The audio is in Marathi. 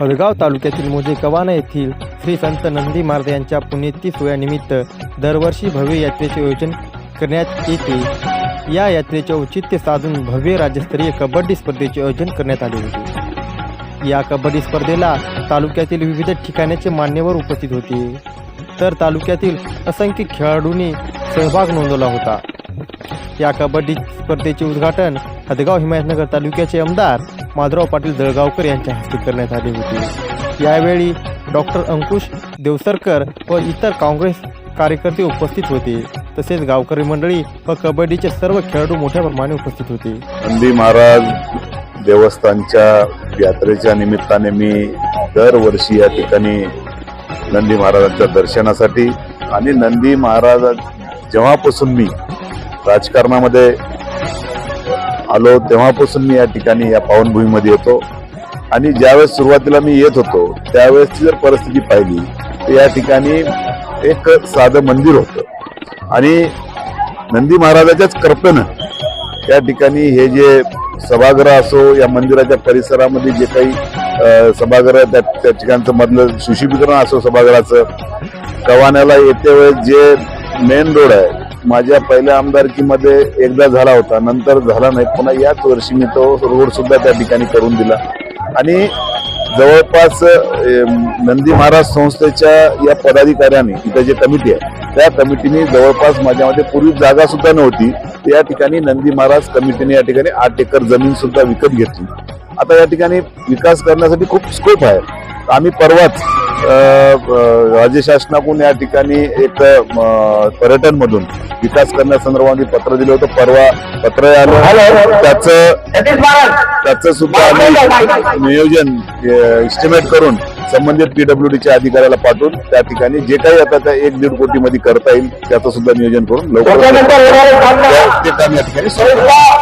हदगाव तालुक्यातील मोजे कवाना येथील श्री संत नंदी महाराज यांच्या पुण्यती सोयानिमित्त दरवर्षी भव्य यात्रेचे आयोजन करण्यात येते. या यात्रेचे औचित्य साधून भव्य राज्यस्तरीय कबड्डी स्पर्धेचे आयोजन करण्यात आले होते. या कबड्डी स्पर्धेला तालुक्यातील विविध ठिकाणाचे मान्यवर उपस्थित होते. तर तालुक्यातील असंख्य खेळाडूंनी सहभाग नोंदवला होता. या कबड्डी स्पर्धेचे उद्घाटन हदगाव हिमायतनगर तालुक्याचे आमदार माधुराव पाटील जळगावकर यांच्या हस्ते करण्यात आली होती. यावेळी डॉक्टर अंकुश देवसरकर व इतर काँग्रेस कार्यकर्ते उपस्थित होते. तसेच गावकरी मंडळी व कबड्डीचे सर्व खेळाडू मोठ्या प्रमाणे उपस्थित होते. नंदी महाराज देवस्थानच्या यात्रेच्या निमित्ताने मी दरवर्षी या ठिकाणी नंदी महाराजांच्या दर्शनासाठी आणि नंदी महाराज जेव्हापासून मी राजकारणामध्ये आलो तेव्हापासून मी या ठिकाणी या पावनभूमीमध्ये येतो. आणि ज्यावेळेस सुरुवातीला मी येत होतो त्यावेळेसची जर परिस्थिती पाहिली तर या ठिकाणी एक साधं मंदिर होतं. आणि नंदी महाराजाच्याच कर्पेनं या ठिकाणी हे जे सभागृह असो या मंदिराच्या परिसरामध्ये जे काही सभागृह त्या त्या ठिकाणचं मधलं सुशोभीकरण असो सभागृहाचं कवाण्याला येते वेळेस जे मेन रोड आहे माझ्या पहिल्या आमदारकीमध्ये एकदा झाला होता नंतर झाला नाही. पुन्हा याच वर्षी मी तो रोड सुद्धा त्या ठिकाणी करून दिला. आणि जवळपास नंदी महाराज संस्थेच्या या पदाधिकाऱ्यांनी इथं जे कमिटी आहे त्या कमिटीने जवळपास माझ्यामध्ये पूर्वी जागा सुद्धा नव्हती. या ठिकाणी नंदी महाराज कमिटीने या ठिकाणी आठ एकर जमीन सुद्धा विकत घेतली. आता या ठिकाणी विकास करण्यासाठी खूप स्कोप आहे. आम्ही परवाच राज्य शासनाकडून या ठिकाणी एक पर्यटन मधून विकास करण्यासंदर्भात पत्र दिलं होतं. परवा पत्र आलं. त्याचं त्याचं सुद्धा आम्ही नियोजन एस्टिमेट करून संबंधित पीडब्ल्यू च्या अधिकाऱ्याला पाठवून त्या ठिकाणी जे काही आता त्या एक दीड कोटी मध्ये करता येईल त्याचं सुद्धा नियोजन करून लवकर ते काम या ठिकाणी सुरू करू.